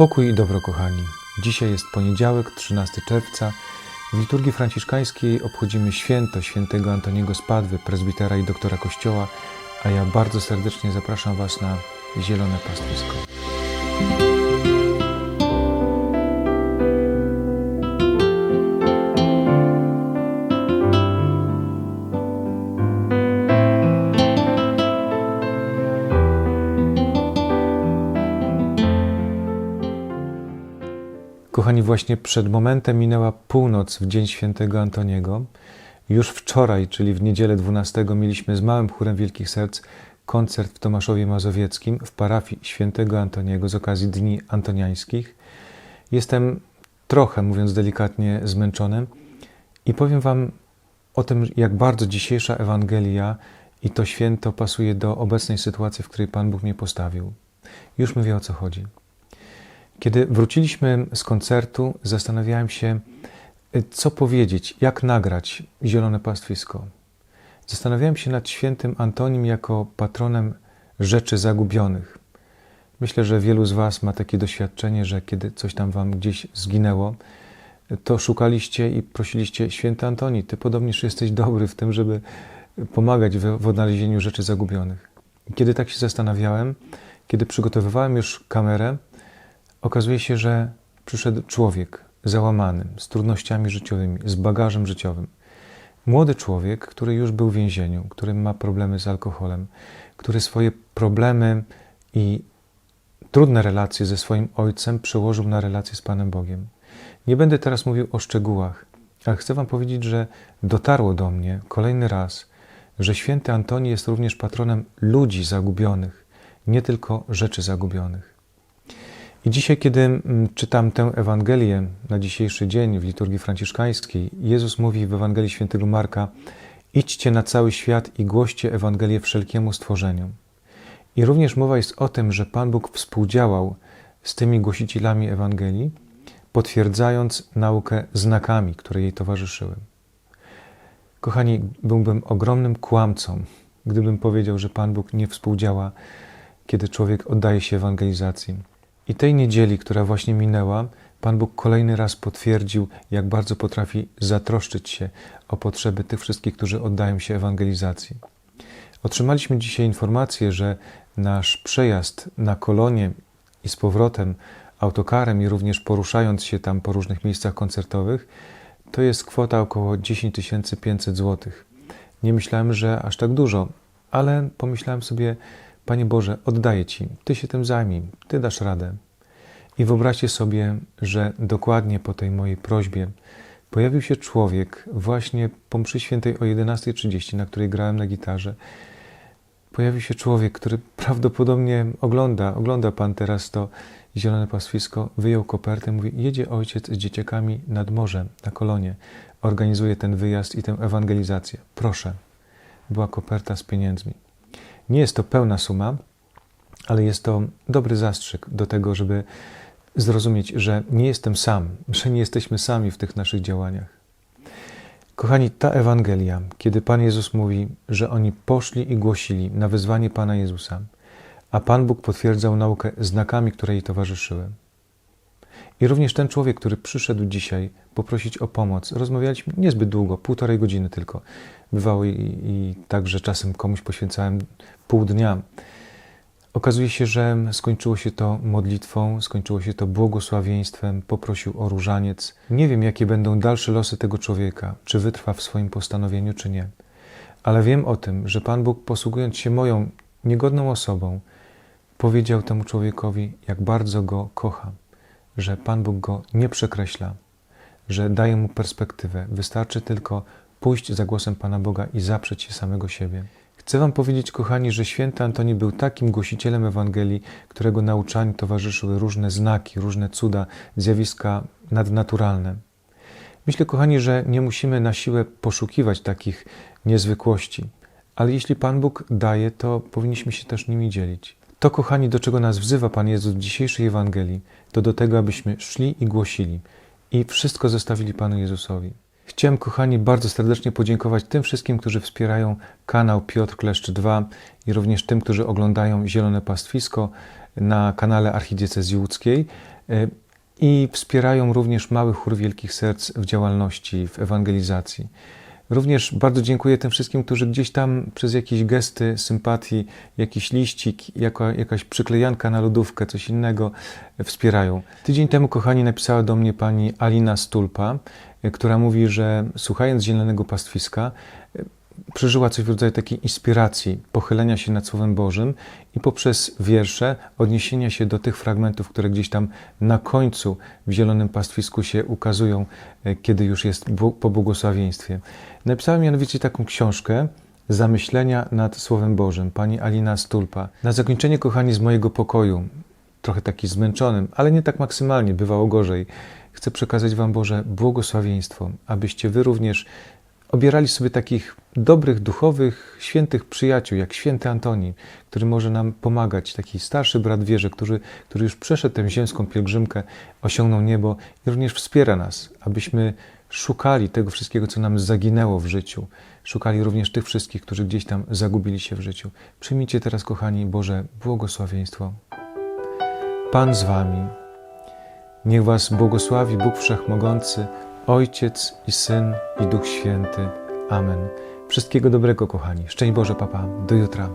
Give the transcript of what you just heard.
Pokój i dobro, kochani. Dzisiaj jest poniedziałek, 13 czerwca. W liturgii franciszkańskiej obchodzimy święto świętego Antoniego Spadwy, prezbitera i doktora Kościoła, a ja bardzo serdecznie zapraszam Was na zielone pastwisko. Kochani, właśnie przed momentem minęła północ w Dzień Świętego Antoniego. Już wczoraj, czyli w niedzielę 12, mieliśmy z małym chórem Wielkich Serc koncert w Tomaszowie Mazowieckim w parafii Świętego Antoniego z okazji Dni Antoniańskich. Jestem trochę, mówiąc delikatnie, zmęczony i powiem Wam o tym, jak bardzo dzisiejsza Ewangelia i to święto pasuje do obecnej sytuacji, w której Pan Bóg mnie postawił. Już mówię o co chodzi. Kiedy wróciliśmy z koncertu, zastanawiałem się, co powiedzieć, jak nagrać Zielone Pastwisko. Zastanawiałem się nad świętym Antonim jako patronem rzeczy zagubionych. Myślę, że wielu z Was ma takie doświadczenie, że kiedy coś tam Wam gdzieś zginęło, to szukaliście i prosiliście Święty Antoni, Ty podobnież jesteś dobry w tym, żeby pomagać w, odnalezieniu rzeczy zagubionych. Kiedy tak się zastanawiałem, kiedy przygotowywałem już kamerę, okazuje się, że przyszedł człowiek załamany, z trudnościami życiowymi, z bagażem życiowym. Młody człowiek, który już był w więzieniu, który ma problemy z alkoholem, który swoje problemy i trudne relacje ze swoim ojcem przełożył na relacje z Panem Bogiem. Nie będę teraz mówił o szczegółach, ale chcę Wam powiedzieć, że dotarło do mnie kolejny raz, że święty Antoni jest również patronem ludzi zagubionych, nie tylko rzeczy zagubionych. I dzisiaj, kiedy mm, czytam tę Ewangelię na dzisiejszy dzień w liturgii franciszkańskiej, Jezus mówi w Ewangelii świętego Marka: Idźcie na cały świat i głoście Ewangelię wszelkiemu stworzeniu. I również mowa jest o tym, że Pan Bóg współdziałał z tymi głosicielami Ewangelii, potwierdzając naukę znakami, które jej towarzyszyły. Kochani, byłbym ogromnym kłamcą, gdybym powiedział, że Pan Bóg nie współdziała, kiedy człowiek oddaje się ewangelizacji. I tej niedzieli, która właśnie minęła, Pan Bóg kolejny raz potwierdził, jak bardzo potrafi zatroszczyć się o potrzeby tych wszystkich, którzy oddają się ewangelizacji. Otrzymaliśmy dzisiaj informację, że nasz przejazd na kolonie i z powrotem autokarem i również poruszając się tam po różnych miejscach koncertowych, to jest kwota około 10 500 zł. Nie myślałem, że aż tak dużo, ale pomyślałem sobie, Panie Boże, oddaję Ci, Ty się tym zajmij, Ty dasz radę. I wyobraźcie sobie, że dokładnie po tej mojej prośbie pojawił się człowiek właśnie po mszy świętej o 11.30, na której grałem na gitarze. Pojawił się człowiek, który prawdopodobnie ogląda, ogląda Pan teraz to zielone pastwisko, wyjął kopertę, mówi, jedzie ojciec z dzieciakami nad morze, na kolonie, organizuje ten wyjazd i tę ewangelizację. Proszę. Była koperta z pieniędzmi. Nie jest to pełna suma, ale jest to dobry zastrzyk do tego, żeby zrozumieć, że nie jestem sam, że nie jesteśmy sami w tych naszych działaniach. Kochani, ta Ewangelia, kiedy Pan Jezus mówi, że oni poszli i głosili na wezwanie Pana Jezusa, a Pan Bóg potwierdzał naukę znakami, które jej towarzyszyły. I również ten człowiek, który przyszedł dzisiaj poprosić o pomoc, rozmawialiśmy niezbyt długo, półtorej godziny tylko. Bywało i, i tak, że czasem komuś poświęcałem pół dnia. Okazuje się, że skończyło się to modlitwą, skończyło się to błogosławieństwem, poprosił o różaniec. Nie wiem, jakie będą dalsze losy tego człowieka, czy wytrwa w swoim postanowieniu, czy nie. Ale wiem o tym, że Pan Bóg, posługując się moją niegodną osobą, powiedział temu człowiekowi, jak bardzo go kocha, że Pan Bóg go nie przekreśla, że daje mu perspektywę. Wystarczy tylko pójść za głosem Pana Boga i zaprzeć się samego siebie. Chcę Wam powiedzieć, kochani, że święty Antoni był takim głosicielem Ewangelii, którego nauczaniu towarzyszyły różne znaki, różne cuda, zjawiska nadnaturalne. Myślę, kochani, że nie musimy na siłę poszukiwać takich niezwykłości, ale jeśli Pan Bóg daje, to powinniśmy się też nimi dzielić. To, kochani, do czego nas wzywa Pan Jezus w dzisiejszej Ewangelii, to do tego, abyśmy szli i głosili i wszystko zostawili Panu Jezusowi. Chciałem, kochani, bardzo serdecznie podziękować tym wszystkim, którzy wspierają kanał Piotr Kleszczy 2 i również tym, którzy oglądają Zielone Pastwisko na kanale Archidiecezji Łódzkiej e, i wspierają również Mały Chór Wielkich Serc w działalności, w ewangelizacji. Również bardzo dziękuję tym wszystkim, którzy gdzieś tam przez jakieś gesty sympatii, jakiś liścik, jakaś przyklejanka na lodówkę, coś innego wspierają. Tydzień temu, kochani, napisała do mnie pani Alina Stulpa, y, która mówi, że słuchając Zielonego Pastwiska, przeżyła coś w rodzaju takiej inspiracji, pochylenia się nad Słowem Bożym i poprzez wiersze odniesienia się do tych fragmentów, które gdzieś tam na końcu w Zielonym Pastwisku się ukazują, e, kiedy już jest po błogosławieństwie. Napisałem mianowicie taką książkę Zamyślenia nad Słowem Bożym, pani Alina Stulpa. Na zakończenie, kochani, z mojego pokoju, trochę taki zmęczonym, ale nie tak maksymalnie, bywało gorzej, chcę przekazać Wam Boże błogosławieństwo, abyście Wy również obierali sobie takich dobrych, duchowych, świętych przyjaciół, jak święty Antoni, który może nam pomagać, taki starszy brat wierze, który, który już przeszedł tę ziemską pielgrzymkę, osiągnął niebo i również wspiera nas, abyśmy szukali tego wszystkiego, co nam zaginęło w życiu. Szukali również tych wszystkich, którzy gdzieś tam zagubili się w życiu. Przyjmijcie teraz, kochani, Boże błogosławieństwo. Pan z Wami. Niech Was błogosławi Bóg Wszechmogący, Ojciec i Syn i Duch Święty. Amen. Wszystkiego dobrego, kochani. Szczęść Boże, papa. Do jutra.